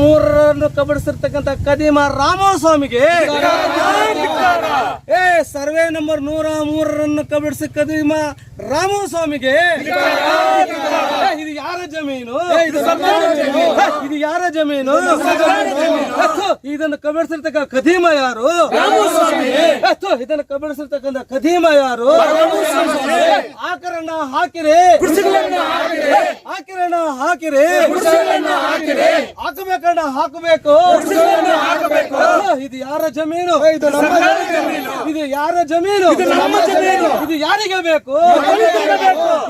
ಮೂರರನ್ನು ಕಬಡಿಸಿರ್ತಕ್ಕಂಥ ಕದಿಮ ರಾಮಸ್ವಾಮಿಗೆ. ಏ survey number ನೂರ ಮೂರರನ್ನು ಕಬಡಿಸಿ ಕದಿಮ ರಾಮಸ್ವಾಮಿಗೆ. ಇದು ಯಾರ ಜಮೀನು? ಇದು ಯಾರ ಜಮೀನು? ಇದನ್ನು ಕಬಡಿಸಿರ್ತಕ್ಕ ಕದೀಮ ಯಾರು? ಇದನ್ನು ಕಬಡಿಸಿರ್ತಕ್ಕಂಥ ಕದೀಮ ಯಾರು? ಹಾಕಿರಿ. ಹಾಕಿರಣ ಹಾಕಿರಿ. ಹಾಕಬೇಕಣ್ಣ ಹಾಕಬೇಕು. ಇದು ಯಾರ ಜಮೀನು? ಇದು ಇದು ಯಾರ ಜಮೀನು? ಇದು ಯಾರಿಗೆ ಬೇಕು?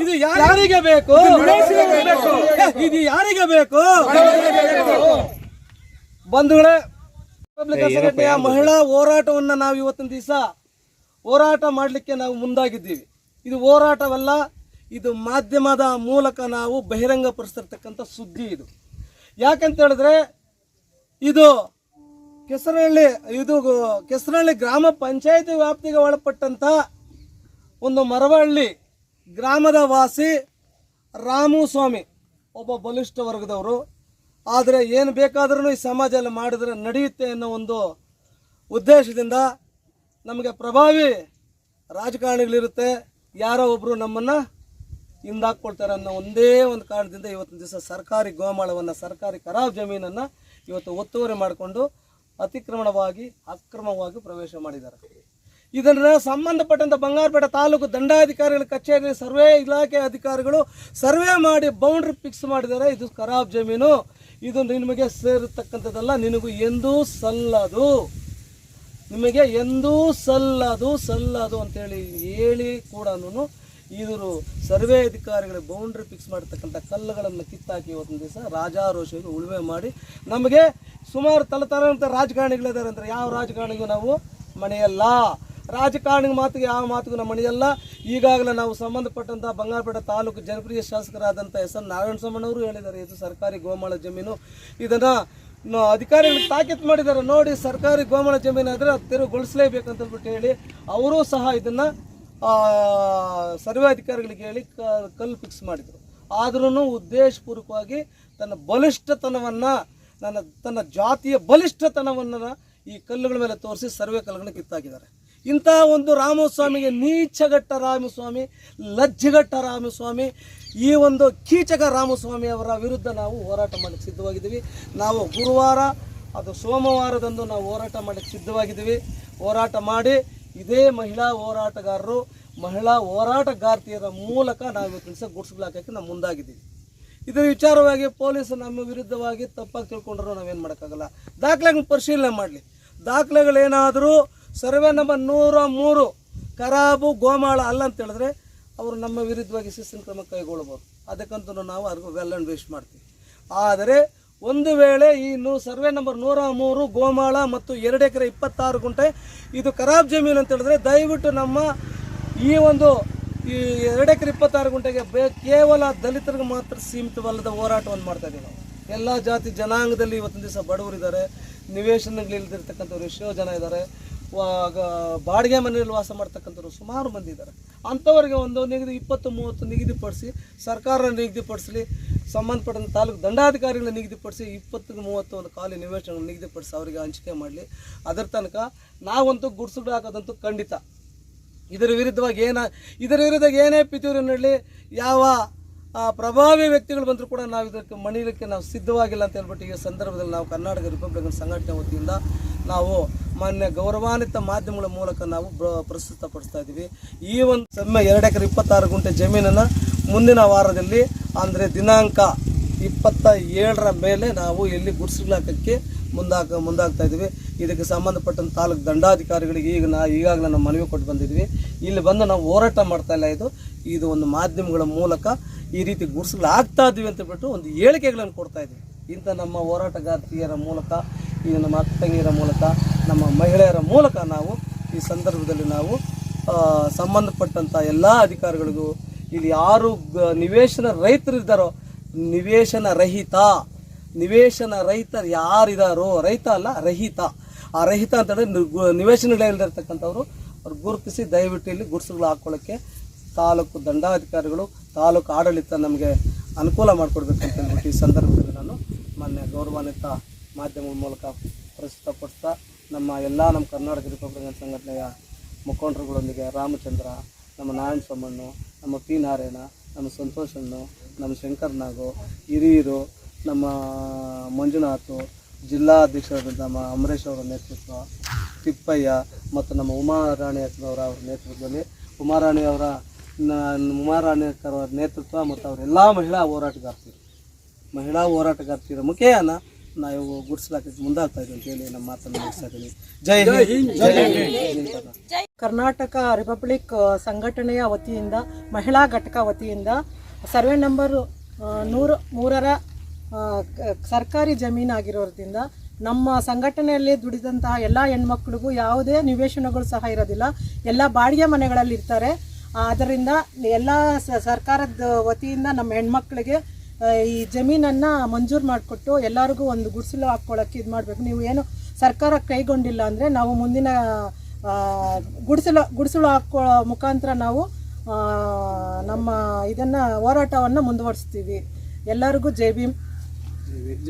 ಇದು ಯಾರಿಗೆ ಬೇಕು? ಇದು ಯಾರಿಗೆ ಬೇಕು? ಬಂಧುಗಳೇ ಮಹಿಳಾ ಹೋರಾಟವನ್ನ ನಾವು ಇವತ್ತಿನ ದಿವಸ ಹೋರಾಟ ಮಾಡಲಿಕ್ಕೆ ನಾವು ಮುಂದಾಗಿದ್ದೀವಿ. ಇದು ಹೋರಾಟವಲ್ಲ ಇದು ಮಾಧ್ಯಮದ ಮೂಲಕ ನಾವು ಬಹಿರಂಗಪಡಿಸಿರ್ತಕ್ಕಂಥ ಸುದ್ದಿ ಇದು. ಯಾಕಂತ ಹೇಳಿದ್ರೆ ಇದು ಕೆಸರಹಳ್ಳಿ ಇದು ಕೆಸರಹಳ್ಳಿ ಗ್ರಾಮ ಪಂಚಾಯಿತಿ ವ್ಯಾಪ್ತಿಗೆ ಒಳಪಟ್ಟಂಥ ಒಂದು ಮರವಳ್ಳಿ ಗ್ರಾಮದ ವಾಸಿ ರಾಮು ಸ್ವಾಮಿ, ಒಬ್ಬ ಬಲಿಷ್ಠ ವರ್ಗದವರು. ಆದರೆ ಏನು ಬೇಕಾದ್ರೂ ಈ ಸಮಾಜದಲ್ಲಿ ಮಾಡಿದ್ರೆ ನಡೆಯುತ್ತೆ ಅನ್ನೋ ಒಂದು ಉದ್ದೇಶದಿಂದ ನಮಗೆ ಪ್ರಭಾವಿ ರಾಜಕಾರಣಿಗಳಿರುತ್ತೆ. ಯಾರೋ ಒಬ್ಬರು ನಮ್ಮನ್ನು ಹಿಂದಾಕ್ಕೊಳ್ತಾರೆ ಅನ್ನೋ ಒಂದೇ ಒಂದು ಕಾರಣದಿಂದ ಇವತ್ತಿನ ದಿವಸ ಸರ್ಕಾರಿ ಗೋಮಾಳವನ್ನು, ಸರ್ಕಾರಿ ಖರಾಬ್ ಜಮೀನನ್ನು ಇವತ್ತು ಒತ್ತುವರಿ ಮಾಡಿಕೊಂಡು ಅತಿಕ್ರಮಣವಾಗಿ, ಅಕ್ರಮವಾಗಿ ಪ್ರವೇಶ ಮಾಡಿದ್ದಾರೆ. ಇದನ್ನು ಸಂಬಂಧಪಟ್ಟಂಥ ಬಂಗಾರಪೇಟೆ ತಾಲೂಕು ದಂಡಾಧಿಕಾರಿಗಳ ಕಚೇರಿ, ಸರ್ವೆ ಇಲಾಖೆ ಅಧಿಕಾರಿಗಳು ಸರ್ವೆ ಮಾಡಿ ಬೌಂಡ್ರಿ ಫಿಕ್ಸ್ ಮಾಡಿದ್ದಾರೆ. ಇದು ಖರಾಬ್ ಜಮೀನು. ಇದು ನಿಮಗೆ ಸೇರತಕ್ಕಂಥದ್ದಲ್ಲ ನಿನಗೂ ಎಂದೂ ಸಲ್ಲದು. ನಿಮಗೆ ಎಂದೂ ಸಲ್ಲದು ಸಲ್ಲದು ಅಂತೇಳಿ ಹೇಳಿ ಕೂಡ ಇವರು ಸರ್ವೆ ಅಧಿಕಾರಿಗಳ ಬೌಂಡ್ರಿ ಫಿಕ್ಸ್ ಮಾಡಿರ್ತಕ್ಕಂಥ ಕಲ್ಲುಗಳನ್ನು ಕಿತ್ತಾಕಿ ಇವತ್ತಿನ ದಿವಸ ರಾಜಾರೋಷವನ್ನು ಉಳುಮೆ ಮಾಡಿ, ನಮಗೆ ಸುಮಾರು ತಲತರಂತ ರಾಜಕಾರಣಿಗಳಿದ್ದಾರೆ ಅಂದರೆ ಯಾವ ರಾಜಕಾರಣಿಗೂ ನಾವು ಮನೆಯಲ್ಲ ರಾಜಕಾರಣಿ ಮಾತಿಗೆ ಯಾವ ಮಾತಿಗೂ ನಮ್ಮ ಮನೆಯಲ್ಲ ಈಗಾಗಲೇ ನಾವು ಸಂಬಂಧಪಟ್ಟಂಥ ಬಂಗಾರಪೇಟೆ ತಾಲೂಕು ಜನಪ್ರಿಯ ಶಾಸಕರಾದಂಥ ಎಸ್ ಎನ್ ನಾರಾಯಣ ಹೇಳಿದ್ದಾರೆ, ಇದು ಸರ್ಕಾರಿ ಗೋಮಾಳ ಜಮೀನು. ಇದನ್ನು ಅಧಿಕಾರಿಗಳು ತಾಕೀತು ಮಾಡಿದ್ದಾರೆ. ನೋಡಿ, ಸರ್ಕಾರಿ ಗೋಮಾಳ ಜಮೀನು ಆದರೆ ತೆರವುಗೊಳಿಸಲೇಬೇಕಂತ ಬಿಟ್ಟು ಹೇಳಿ, ಅವರೂ ಸಹ ಇದನ್ನು ಸರ್ವೆ ಅಧಿಕಾರಿಗಳಿಗೆ ಹೇಳಿ ಕಲ್ಲು ಫಿಕ್ಸ್ ಮಾಡಿದರು. ಆದ್ರೂ ಉದ್ದೇಶಪೂರ್ವಕವಾಗಿ ತನ್ನ ಬಲಿಷ್ಠತನವನ್ನು, ನನ್ನ, ತನ್ನ ಜಾತಿಯ ಬಲಿಷ್ಠತನವನ್ನು ಈ ಕಲ್ಲುಗಳ ಮೇಲೆ ತೋರಿಸಿ ಸರ್ವೆ ಕಲ್ಲುಗಳನ್ನ ಕಿತ್ತಾಕಿದ್ದಾರೆ. ಇಂಥ ಒಂದು ರಾಮಸ್ವಾಮಿಗೆ ನೀಚಗಟ್ಟ ರಾಮಸ್ವಾಮಿ ಲಜ್ಜೆಗಟ್ಟ ರಾಮಸ್ವಾಮಿ, ಈ ಒಂದು ಕೀಚಕ ರಾಮಸ್ವಾಮಿ ಅವರ ವಿರುದ್ಧ ನಾವು ಹೋರಾಟ ಮಾಡಲಿಕ್ಕೆ ಸಿದ್ಧವಾಗಿದ್ದೀವಿ. ನಾವು ಗುರುವಾರ, ಅದು ಸೋಮವಾರದಂದು ನಾವು ಹೋರಾಟ ಮಾಡಕ್ಕೆ ಸಿದ್ಧವಾಗಿದ್ದೀವಿ. ಹೋರಾಟ ಮಾಡಿ ಇದೇ ಮಹಿಳಾ ಹೋರಾಟಗಾರರು, ಮಹಿಳಾ ಹೋರಾಟಗಾರ್ತಿಯರ ಮೂಲಕ ನಾವು ಇವತ್ತಿನ ಗುಡ್ಸ್ ಗುಡ್ಸ್ಗಳು ನಾವು ಮುಂದಾಗಿದ್ದೀವಿ. ಇದರ ವಿಚಾರವಾಗಿ ಪೊಲೀಸ್ ನಮ್ಮ ವಿರುದ್ಧವಾಗಿ ತಪ್ಪಾಗಿ ತಿಳ್ಕೊಂಡ್ರು ನಾವೇನು ಮಾಡೋಕ್ಕಾಗಲ್ಲ. ದಾಖಲೆಗಳನ್ನ ಪರಿಶೀಲನೆ ಮಾಡಲಿ. ದಾಖಲೆಗಳೇನಾದರೂ ಸರ್ವೆ ನಂಬರ್ ನೂರ ಮೂರು ಖರಾಬು ಗೋಮಾಳ ಅಲ್ಲ ಅಂತ ಹೇಳಿದ್ರೆ ಅವರು ನಮ್ಮ ವಿರುದ್ಧವಾಗಿ ಶಿಸ್ತಿನ ಕ್ರಮ ಕೈಗೊಳ್ಬೋದು. ಅದಕ್ಕಂತೂ ನಾವು ಅದಕ್ಕೆ ವೆಲ್ ಆ್ಯಂಡ್ ವೇಸ್ಟ್ ಮಾಡ್ತೀವಿ. ಆದರೆ ಒಂದು ವೇಳೆ ಈ ಸರ್ವೆ ನಂಬರ್ ನೂರ ಮೂರು, ಗೋಮಾಳ ಮತ್ತು ಎರಡು ಎಕರೆ ಇಪ್ಪತ್ತಾರು ಗುಂಟೆ, ಇದು ಖರಾಬ್ ಜಮೀನು ಅಂತ ಹೇಳಿದ್ರೆ ದಯವಿಟ್ಟು ನಮ್ಮ ಈ ಒಂದು ಈ ಎರಡು ಎಕರೆ ಇಪ್ಪತ್ತಾರು ಗುಂಟೆಗೆ ಕೇವಲ ದಲಿತರಿಗೆ ಮಾತ್ರ ಸೀಮಿತವಲ್ಲದ ಹೋರಾಟವನ್ನು ಮಾಡ್ತಾ ಇದ್ದೀವಿ ನಾವು. ಎಲ್ಲ ಜಾತಿ ಜನಾಂಗದಲ್ಲಿ ಇವತ್ತಿನ ದಿವಸ ಬಡವರಿದ್ದಾರೆ ನಿವೇಶನಗಳಿಲ್ದಿರ್ತಕ್ಕಂಥವ್ರು ಎಷ್ಟೋ ಜನ ಇದ್ದಾರೆ ಬಾಡಿಗೆ ಮನೆಯಲ್ಲಿ ವಾಸ ಮಾಡ್ತಕ್ಕಂಥವ್ರು ಸುಮಾರು ಮಂದಿ ಇದ್ದಾರೆ. ಅಂಥವ್ರಿಗೆ ಒಂದು ನಿಗದಿ ಇಪ್ಪತ್ತು, ಮೂವತ್ತು ನಿಗದಿಪಡಿಸಿ ಸರ್ಕಾರ ನಿಗದಿಪಡಿಸಲಿ ಸಂಬಂಧಪಟ್ಟಂತ ತಾಲೂಕು ದಂಡಾಧಿಕಾರಿಗಳನ್ನ ನಿಗದಿಪಡಿಸಿ ಇಪ್ಪತ್ತು ಮೂವತ್ತು ಒಂದು ಖಾಲಿ ನಿವೇಶನಗಳನ್ನು ನಿಗದಿಪಡಿಸಿ ಅವರಿಗೆ ಹಂಚಿಕೆ ಮಾಡಲಿ. ಅದರ ತನಕ ನಾವಂತೂ ಗುಡ್ಸುಗಳು ಹಾಕೋದಂತೂ ಖಂಡಿತ. ಇದರ ವಿರುದ್ಧವಾಗಿ ಏನ, ಇದರ ವಿರುದ್ಧ ಏನೇ ಪಿತೂರಿ ನಡಲಿ, ಯಾವ ಪ್ರಭಾವಿ ವ್ಯಕ್ತಿಗಳು ಬಂದರೂ ಕೂಡ ನಾವು ಇದಕ್ಕೆ ಮಣಿಲಿಕ್ಕೆ ನಾವು ಸಿದ್ಧವಾಗಿಲ್ಲ ಅಂತ ಹೇಳ್ಬಿಟ್ಟು ಈ ಸಂದರ್ಭದಲ್ಲಿ ನಾವು ಕರ್ನಾಟಕ ರಿಪಬ್ಲಿಕನ್ ಸಂಘಟನೆ ವತಿಯಿಂದ ನಾವು ಮಾನ್ಯ ಗೌರವಾನ್ವಿತ ಮಾಧ್ಯಮಗಳ ಮೂಲಕ ನಾವು ಪ್ರ- ಪ್ರಸ್ತುತಪಡಿಸ್ತಾ ಇದ್ದೀವಿ ಈ ಒಂದು ಸಮಯ ಎರಡು ಎಕರೆ ಇಪ್ಪತ್ತಾರು ಗುಂಟೆ ಜಮೀನನ್ನು ಮುಂದಿನ ವಾರದಲ್ಲಿ ಅಂದರೆ ದಿನಾಂಕ ಇಪ್ಪತ್ತ ಏಳರ ಮೇಲೆ ನಾವು ಇಲ್ಲಿ ಗುಡ್ಸ್ಲಾಕಕ್ಕೆ ಮುಂದಾಕ ಮುಂದಾಗ್ತಾ ಇದ್ದೀವಿ. ಇದಕ್ಕೆ ಸಂಬಂಧಪಟ್ಟಂತ ತಾಲೂಕು ದಂಡಾಧಿಕಾರಿಗಳಿಗೆ ಈಗ ನಾ ಈಗಾಗಲೇ ನಾವು ಮನವಿ ಕೊಟ್ಟು ಬಂದಿದ್ವಿ ಇಲ್ಲಿ ಬಂದು ನಾವು ಹೋರಾಟ ಮಾಡ್ತಾ ಇಲ್ಲ ಇದು. ಇದು ಒಂದು ಮಾಧ್ಯಮಗಳ ಮೂಲಕ ಈ ರೀತಿ ಗುಡ್ಸ್ಗಳು ಆಗ್ತಾ ಇದ್ದೀವಿ ಅಂತ ಬಿಟ್ಟು ಒಂದು ಹೇಳಿಕೆಗಳನ್ನು ಕೊಡ್ತಾ ಇದ್ದೀವಿ. ಇಂಥ ನಮ್ಮ ಹೋರಾಟಗಾರ್ತಿಯರ ಮೂಲಕ, ಈ ನಮ್ಮ ಅತ್ತಂಗಿಯರ ಮೂಲಕ, ನಮ್ಮ ಮಹಿಳೆಯರ ಮೂಲಕ ನಾವು ಈ ಸಂದರ್ಭದಲ್ಲಿ ನಾವು ಸಂಬಂಧಪಟ್ಟಂಥ ಎಲ್ಲ ಅಧಿಕಾರಿಗಳಿಗೂ ಇಲ್ಲಿ ಯಾರು ನಿವೇಶನ ರೈತರು ಇದ್ದಾರೋ ನಿವೇಶನ ರಹಿತ. ನಿವೇಶನ ರೈತರು ಯಾರಿದಾರೋ, ರೈತ ಅಲ್ಲ, ರಹಿತ. ಆ ರಹಿತ ಅಂತಂದರೆ ನಿವೇಶನಗಳಿಲ್ದಿರ್ತಕ್ಕಂಥವ್ರು ಅವ್ರು ಗುರುತಿಸಿ ದಯವಿಟ್ಟು ಇಲ್ಲಿ ಗುಡ್ಸುಗಳು ಹಾಕ್ಕೊಳ್ಳೋಕ್ಕೆ ತಾಲೂಕು ದಂಡಾಧಿಕಾರಿಗಳು, ತಾಲೂಕು ಆಡಳಿತ ನಮಗೆ ಅನುಕೂಲ ಮಾಡಿಕೊಡ್ಬೇಕು ಅಂತ ಈ ಸಂದರ್ಭದಲ್ಲಿ ನಾನು ಮೊನ್ನೆ ಗೌರವಾನ್ವಿತ ಮಾಧ್ಯಮಗಳ ಮೂಲಕ ಪ್ರಸ್ತುತಪಡಿಸ್ತಾ ನಮ್ಮ ಎಲ್ಲ ನಮ್ಮ ಕರ್ನಾಟಕ ರಿಪಬ್ಲಿಕನ್ ಸಂಘಟನೆಯ ಮುಖಂಡರುಗಳೊಂದಿಗೆ ರಾಮಚಂದ್ರ ನಮ್ಮ ನಾರಾಯಣ ಸೋಮಣ್ಣು ನಮ್ಮ ಪಿ ನಾರಾಯಣ ನಮ್ಮ ಸಂತೋಷಣ್ಣು ನಮ್ಮ ಶಂಕರ್ ನಾಗು ಹಿರಿಯರು ನಮ್ಮ ಮಂಜುನಾಥು ಜಿಲ್ಲಾಧ್ಯಕ್ಷರಾದ ನಮ್ಮ ಅಮರೇಶ್ ಅವರ ನೇತೃತ್ವ ತಿಪ್ಪಯ್ಯ ಮತ್ತು ನಮ್ಮ ಉಮಾರಾಣಿ ಅಕ್ಕನವರ ಅವರ ನೇತೃತ್ವದಲ್ಲಿ ಉಮಾರಾಣಿ ಅವರ ಉಮಾರಾಣಿ ಅಕ್ಕರ ನೇತೃತ್ವ ಮತ್ತು ಅವರೆಲ್ಲ ಮಹಿಳಾ ಹೋರಾಟಗಾರ್ತಿರು ಮಹಿಳಾ ಹೋರಾಟಗಾರ್ತಿಯರ ಮುಖೇನ ನಾವು ಗುಡ್ಸ್ಲಾಕ ಮುಂದಾಗ್ತಾ ಇದ್ದೀವಿ ಅಂತ ಹೇಳಿ ನಮ್ಮ ಮಾತನ್ನು ಮುಗಿಸ್ತಾ ಇದ್ದೀನಿ. ಜೈ ಹಿಂದ್. ಜೈ ಹಿಂದ್. ಕರ್ನಾಟಕ. ರಿಪಬ್ಲಿಕ್ ಸಂಘಟನೆಯ ವತಿಯಿಂದ, ಮಹಿಳಾ ಘಟಕ ವತಿಯಿಂದ ಸರ್ವೆ ನಂಬರ್ ನೂರ, ಮೂರರ ಸರ್ಕಾರಿ ಜಮೀನಾಗಿರೋದ್ರಿಂದ ನಮ್ಮ ಸಂಘಟನೆಯಲ್ಲಿ ದುಡಿದಂತಹ ಎಲ್ಲ ಹೆಣ್ಮಕ್ಳಿಗೂ ಯಾವುದೇ ನಿವೇಶನಗಳು ಸಹ ಇರೋದಿಲ್ಲ ಎಲ್ಲ ಬಾಡಿಗೆ ಮನೆಗಳಲ್ಲಿ ಇರ್ತಾರೆ ಆದ್ದರಿಂದ ಎಲ್ಲ ಸರ್ಕಾರದ ವತಿಯಿಂದ ನಮ್ಮ ಹೆಣ್ಮಕ್ಳಿಗೆ ಈ ಜಮೀನನ್ನು ಮಂಜೂರು ಮಾಡಿಕೊಟ್ಟು ಎಲ್ಲರಿಗೂ ಒಂದು ಗುಡಿಸಲು ಹಾಕ್ಕೊಳ್ಳೋಕ್ಕೆ ಇದು ಮಾಡಬೇಕು ನೀವು ಏನು ಸರ್ಕಾರ ಕೈಗೊಂಡಿಲ್ಲ ಅಂದರೆ ನಾವು ಮುಂದಿನ ಗುಡಿಸಲು ಗುಡಿಸಲು ಹಾಕೋ ಮುಖಾಂತರ ನಾವು ನಮ್ಮ ಇದನ್ನು ಹೋರಾಟವನ್ನು ಮುಂದುವರಿಸ್ತೀವಿ. ಎಲ್ಲರಿಗೂ ಜೈ ಭೀಮ್.